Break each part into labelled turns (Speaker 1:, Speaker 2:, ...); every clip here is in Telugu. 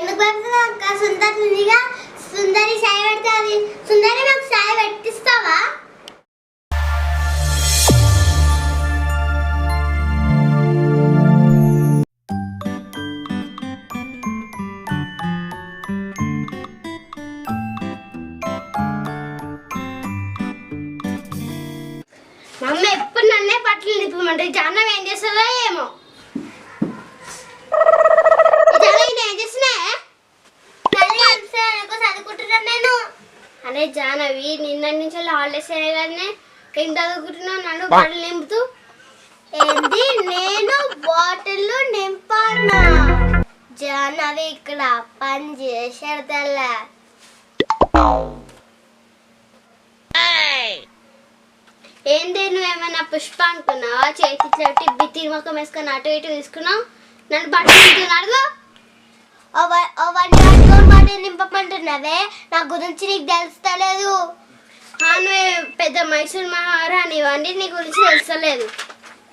Speaker 1: ఎందుకు పెడుతున్నావు అక్క? సుందరి సుందరి సాయి పెడుతుంది. సుందరి మాకు సాయి పెట్టిస్తావా? మా ఎప్పుడు నన్నే బట్టలు నిప్పమంటే జానం ఏం చేస్తుందో ఏమో? ఏం చేస్తున్నా? చదువుకుంటున్నాను నేను. అరే జానవి నిన్న నుంచి హాలిడేస్ అయ్యగానే ఏం చదువుకుంటున్నావు నన్ను బాటిల్ నింపుతూ? ఏంది? నేను బాటిల్ నింపానా? జానవి ఇక్కడ పని చేసేదల్లా ఏంటి నువ్వేమైనా పుష్ప అనుకున్నావా చేతి చెట్టి బిత్తి మొక్కం వేసుకొని అటు ఇటు తీసుకున్నావు? నన్ను బట్టలు నింపుతున్నాడు బట్టలు నింపమంటున్నావే? నా గురించి నీకు తెలుస్తలేదు. నువ్వే పెద్ద మైసూర్ మహారాణి ఇవన్నీ నీ గురించి తెలుస్తలేదు.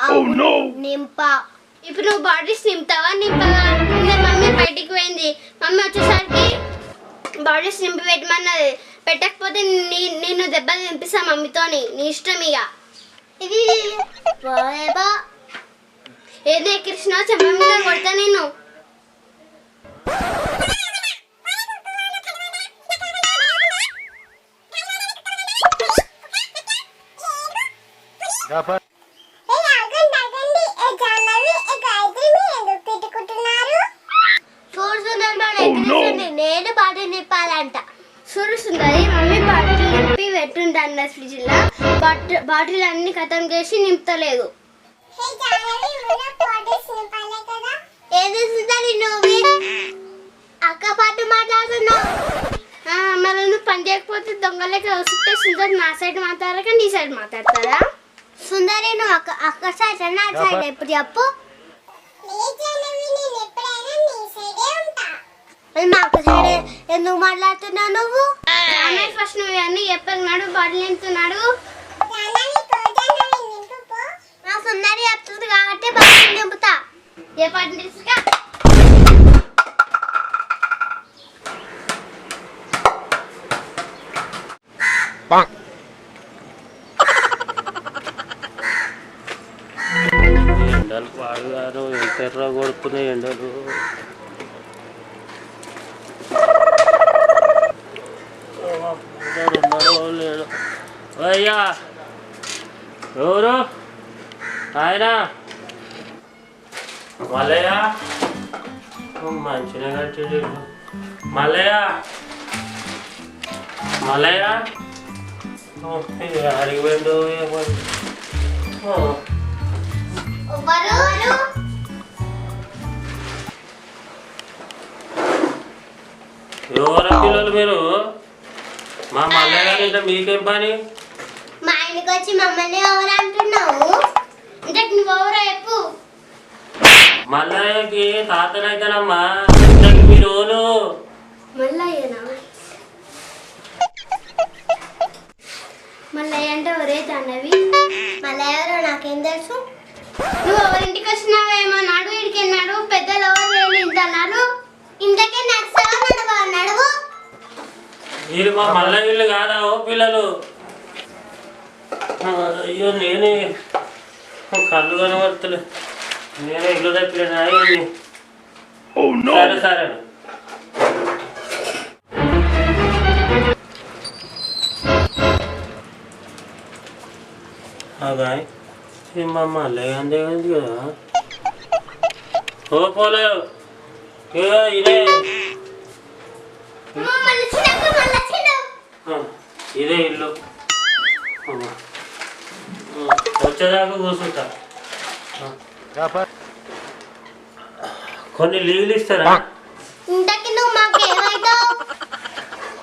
Speaker 1: అవును. నింప. ఇప్పుడు నువ్వు బాడీస్ నింపుతావా? ముందే మమ్మీ బయటికి పోయింది. మమ్మీ వచ్చేసరికి బాడీస్ నింపి పెట్టమన్నది పెట్టకపోతే నీ నిన్ను దెబ్బలు నింపిస్తా మమ్మీతోని. నీ ఇష్టం ఇక. ఇది ఏదో కృష్ణ? చెంప మీద కొడతా నేను నేను బాటిల్ నింపాలంట. చూడు సుందరి మమ్మీ బాటిల్ నింపి పెట్టుంటాను ఫ్రిడ్జ్లో బాటిల్ బాటిల్ అన్ని ఖతం చేసి నింపుతలేదు. ఏది నువ్వు అక్క పాటు మాట్లాడుతున్నావు ఆ, మరి నువ్వు పని చేయకపోతే దొంగలకి వస్తుంటే సుందరి నా సైడ్ మాట్లాడక నీ సైడ్ మాట్లాడతారా? సుందరి నువ్వు అక్క అక్క సైడ్ నా సైడ్ ఎప్పుడు చెప్పు. మరి మా అక్క సైడ్ ఎందుకు మాట్లాడుతున్నావు నువ్వు? ఫస్ట్ నువ్వు అన్ని చెప్పన్నాడు బాటిల్ నింపుతున్నాడు
Speaker 2: కొడుతున్నాయి ఎండలు అయ్యా ఎవరు? ఆయన? మల్లయ్య? మంచిగా కట్టిండు. మల్లయ్య? మల్లయ్య? అడిగిపోయిందో ఏమో. పిల్లలు మీరు? మా మల్లయ్య గారి ఇంట్లో మీకేం పని?
Speaker 1: మా ఇంటికి వచ్చి మమ్మల్ని ఎవరు అంటున్నావు? ఇంతకు నువ్వు ఎవరో చెప్పు.
Speaker 2: మల్లయ్యకి తాతనైతేనమ్మా. ఇంతకి మీరు
Speaker 1: మల్లయ్యనా?
Speaker 2: మీరు మా మల్లయ్య ఇల్లు కాదా? ఓ పిల్లలు. అయ్యో నేనే కళ్ళు కనబడుతులే. నేనే ఇల్లు తప్పిన సరే సరే. అగాయ్ ఇది మా మల్లయ్య అందే ఉంది కదా? ఓ పోలే. ఏ ఇదే
Speaker 1: మళ్ళీ చిన్నక్క మళ్ళీ చిన్న
Speaker 2: ఆ, ఇదే ఇల్లు. వచ్చేదాకా కూర్చుంటా. కొన్ని లీవ్లు ఇస్తారా?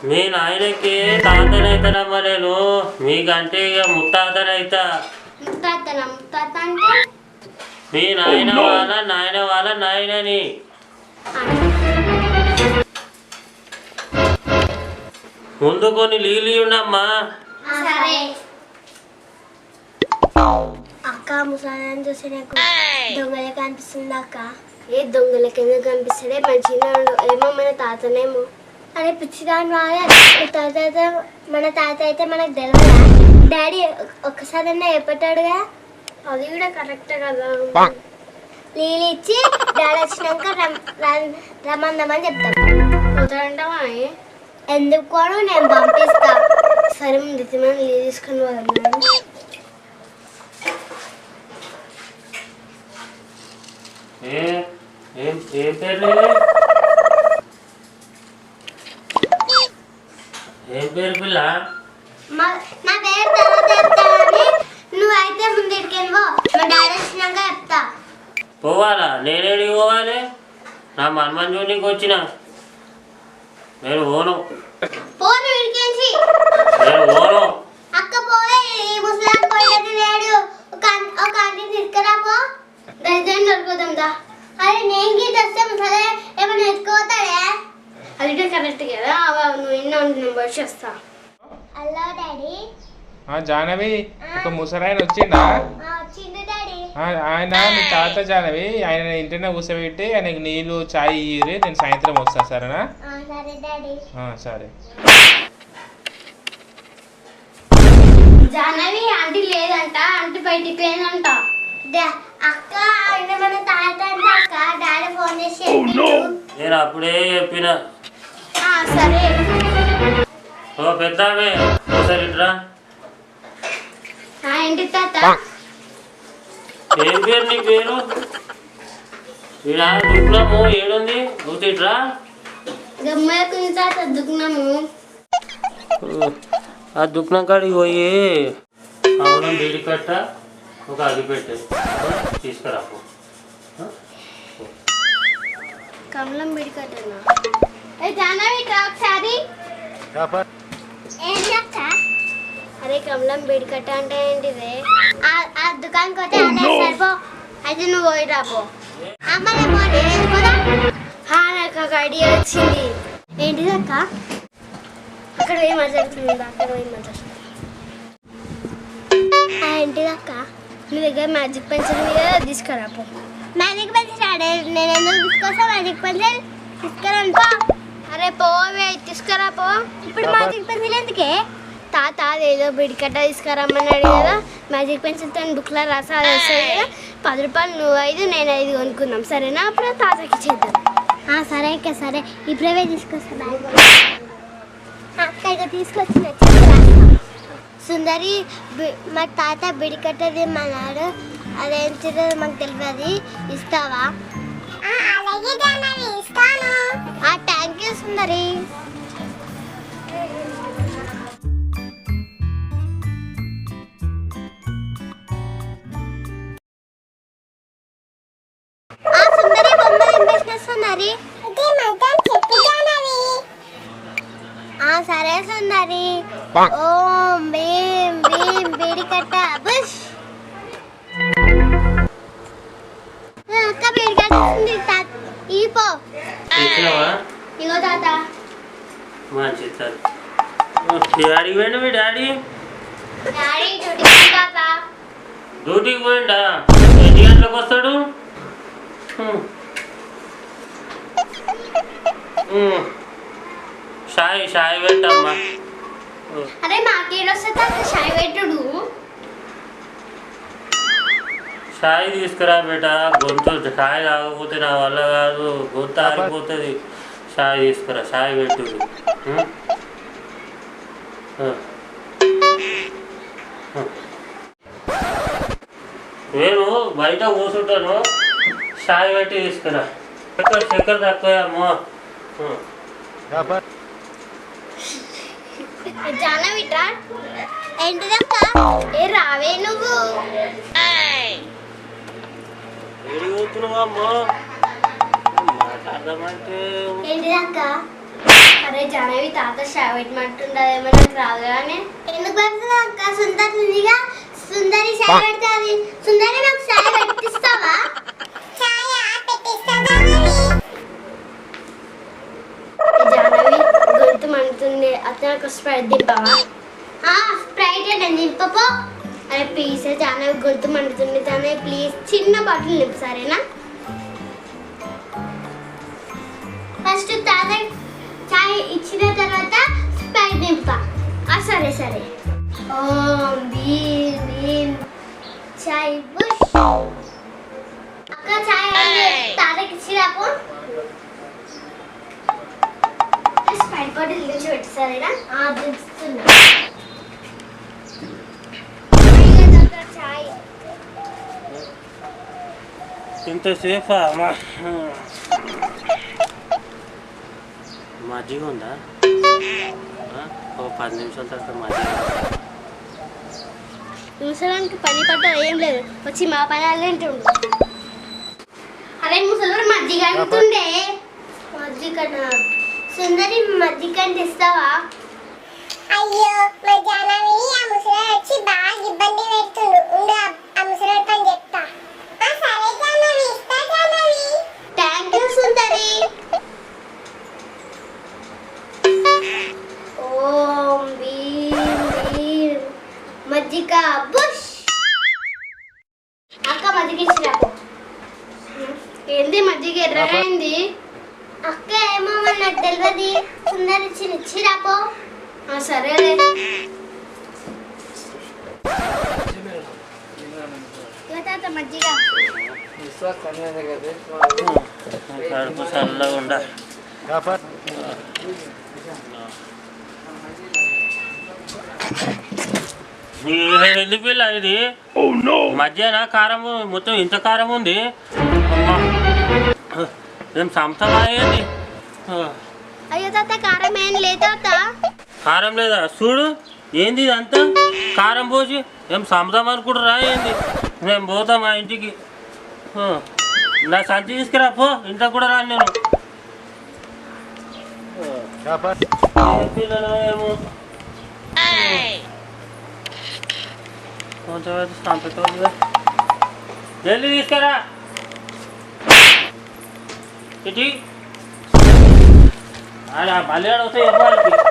Speaker 2: మీ నాయనకి తాతనైతానమ్మా నేను మీకంటే ఇక ముత్తాతనైతా. మీ నాయన వాళ్ళ నాయన వాళ్ళ నాయనని. ముందు కొన్ని
Speaker 1: సరే. అక్క ముసలాన్ని చూసి నాకు దొంగలకి అనిపిస్తుంది అక్క. ఏ దొంగలకి ఎందుకు కనిపిస్తుంది మంచిగా ఏమో మన తాతనేమో. అరే పిచ్చిదాని వాడే. తాత మన తాత అయితే మనకు తెలియదా డాడీ ఒక్కసారి చెప్పేటాడుగా. అది కూడా కరెక్ట్ కదా. నీళ్ళు ఇచ్చి డాడీ వచ్చినాక రమ్- రమ్- రమ్మన్నామని చెప్తాం. కుదరంటావా ఎందుకు కూడా నేను పంపిస్తా. సరే ముందు నీళ్ళు తీసుకొని వదలను
Speaker 2: ఏ పేరు? ఏం పేరు పిల్ల?
Speaker 1: నా పేరు తర్వాత చెప్తానని నువ్వైతే ముందుకి వెళ్ళిపో మా డాడీ వచ్చినాక చెప్తా.
Speaker 2: పోవాలా? నేనేడికి పోవాలి? నా మనమని చూడడానికి వచ్చిన నేను పోను.
Speaker 1: పోను
Speaker 2: నేను పోను.
Speaker 1: అక్క పోయి ఈ ముసలాం లేడు. ఒక ఒక ఆంటీ తీసుకురా పో. దరిద్రం దొరుకుతాం దా. అరే నేను గీత వస్తే ముసలే ఏమైనా ఎత్తుకోతాడే అది కరెక్ట్ కదా. అవ నువ్వు ఎన్నో నెంబర్ చేస్తా. Hello daddy.
Speaker 3: ఆ జానవి ఒక ముసరాయన
Speaker 1: వచ్చింది
Speaker 3: ఆ, ఆయన మీ తాత జానవి ఆయన ఇంటినే కూర్చోబెట్టి ఆయనకి నీళ్ళు చాయ్ ఇయ్యి నేను సాయంత్రం వస్తా సరేనా?
Speaker 1: సరే డాడీ.
Speaker 3: ఆ, సరే.
Speaker 1: జాహ్నవి ఆంటీ లేదంట ఆంటీ బయటికి లేదంట అక్క ఆయన మన తాత అంటే అక్క డాడీ ఫోన్ చేసి.
Speaker 2: నేను అప్పుడే చెప్పిన?
Speaker 1: ఆ, సరే.
Speaker 2: ఓ పెద్దామే ఒకసారి
Speaker 1: ఏంటి తాత?
Speaker 2: ఏం పేరు నీ పేరు? దుఃఖము ఏడుంది? నువ్వు తిట్రా? ఆ దుఃఖం కాడికి పోయి అవునం బీడి కట్ట ఒక అగి పెట్టే. తీసుకురా.
Speaker 1: కమలం ఒకసారి. ఏంటి అక్క? అరే కమలం బిడికట్ట అంటే ఏంటిది? దుకాణంకి పోతే అదే సరిపో. అయితే నువ్వు పోయి రాపో నాకు ఒక ఐడియా వచ్చింది. ఏంటిది అక్క? అక్కడ పోయి మాట్లాడుతుంది అక్కడ పోయి మాట్లాడుతుంది ఏంటిది అక్క? నీ దగ్గర మ్యాజిక్ పెన్సిల్ మీద తీసుకురాపో మ్యాజిక్ పెన్సిల్ ఆడే నేను ఎందుకు తీసుకొస్తా? మ్యాజిక్ పెన్సిల్ తీసుకురానుకో అరే పోవే తీసుకురా పో. ఇప్పుడు మ్యాజిక్ పెన్సిల్ ఎందుకే? తాత అదేదో బిడికట్ట తీసుకురమ్మన్నాడు కదా మ్యాజిక్ పెన్సిల్తో బుక్లో రాసా అది వస్తుంది కదా పది రూపాయలు నువ్వు ఐదు నేను ఐదు కొనుక్కుందాం. సరేనా? అప్పుడు తాతకి చేద్దాం సరే అక్క సరే. ఇప్పుడే తీసుకొస్తా తీసుకొచ్చిన సుందరి మా తాత బిడికట్టది మన్నాడు అదేంటిదో మాకు తెలియదు ఇస్తావా? Thank you Sundari. సుందరి. ఆ సరే సుందరి. ఓం భీం భీం బీడికట్ట. బుష్. ఆ, అక్క బీడికట్ట ఉంది తాత. ఈ పో.
Speaker 2: ఇచ్చినావా
Speaker 1: ఇగో తాత.
Speaker 2: మంచి సరే డాడీ పోయిండు మీ డాడీ?
Speaker 1: డాడీ డ్యూటీకి తాత.
Speaker 2: డ్యూటీకి పోయిండా? ఎన్ని గంటలకు వస్తాడు. షాయి షాయి పెట్టమ్మా.
Speaker 1: అరే మాకేడొస్తే షాయ్ పెట్టుడు.
Speaker 2: షాయి తీసుకురా బేట. గొంతు షాయి తాగకపోతే నా వల్ల కాదు. గొంతు ఆరిపోతుంది. షాయి తీసుకురా. షాయి పెట్టు హ్మ్? హ్మ్. హ్మ్. నేను బయట కూర్చుంటాను. షాయి పెట్టి తీసుకురా. చక్కెర తక్కువ అమ్మో?
Speaker 1: జానవిట్రా ఏంటిదక్క ఏ రావే నువ్వు. ఏంటిదక్క అరే జానవి తాత షాయ్ పెట్టమంటుండదేమో నాకు రాదు కానీ ఎందుకు పెడుతుంది అక్క? సుందరి ఉందిగా సుందరి షాయ్ పెడుతుంది సుందరి నాకు షాయ్ మండుతుంది అతను ఒక స్ప్రైట్ దింపవా? స్ప్రైట్ అంటే నింపపో అరే ప్లీజ్ జానవి గొంతు మండుతుంది జానవి ప్లీజ్ చిన్న బాటిల్ నింపు సరేనా? ఫస్ట్ తాత వచ్చిన తర్వాత స్ప్రైట్ ఆ, సరే సరే. ఓం చాయ్ బుష్. అక్క చాయ్ తాతకి ఇచ్చిరాపు స్ప్రైట్ బాటిల్ తెచ్చి పెట్టి సరేనా
Speaker 2: ఇంతసేపా మా మజ్జిగ ఉందా? ఓ పది నిమిషాల తర్వాత మజ్జిగ
Speaker 1: ముసలానికి పని పట్ట ఏం లేదు. వచ్చి మా పని అల్లంటుండు అరే ముసలోడు మజ్జిగ మజ్జిగ సుందరి మజ్జిగ అంటే ఇస్తావా?
Speaker 4: అయ్యో మధ్యాహ్నం ఆ ముసలాడు వచ్చి బాగా ఇబ్బంది పెడుతుండు ఉండు ఆ- ముసలాడు పని చెప్తా. సరే ఇస్తా
Speaker 1: థ్యాంక్ యూ సుందరి. ఓం భీం భీం మజ్జిగ బుష్. అక్క మజ్జిగ ఇచ్చిరాపు ఏంది మజ్జిగ ఏమో మరి అది తెలియదు సుందరి ఇచ్చి ఇచ్చిరాపో సరేలే తాత మజ్జిగ.
Speaker 2: కడుపు చల్లగా ఉండ. వెళ్ళి పిల్ల ఇది. మధ్యాహ్న కారం మొత్తం ఇంత కారం ఉంది. ఏం ఏం సంతమాయేది
Speaker 1: అయ్యో తాత కారం ఏం లేదు
Speaker 2: కారం లేదా? చూడు ఏంది ఇదంతా? కారం పోసి ఏం సంపదాం అనుకుంటురా ఏంది? మేము పోతాం మా ఇంటికి. నా సంచి తీసుకురా పో ఇంట్లో కూడా రాను నేను. ఏమో. కొంచెం అయితే జల్దీ తీసుకురా. ఇటీ. మళ్ళీ వస్తాయి ఇవ్వాలి
Speaker 1: అబ్బా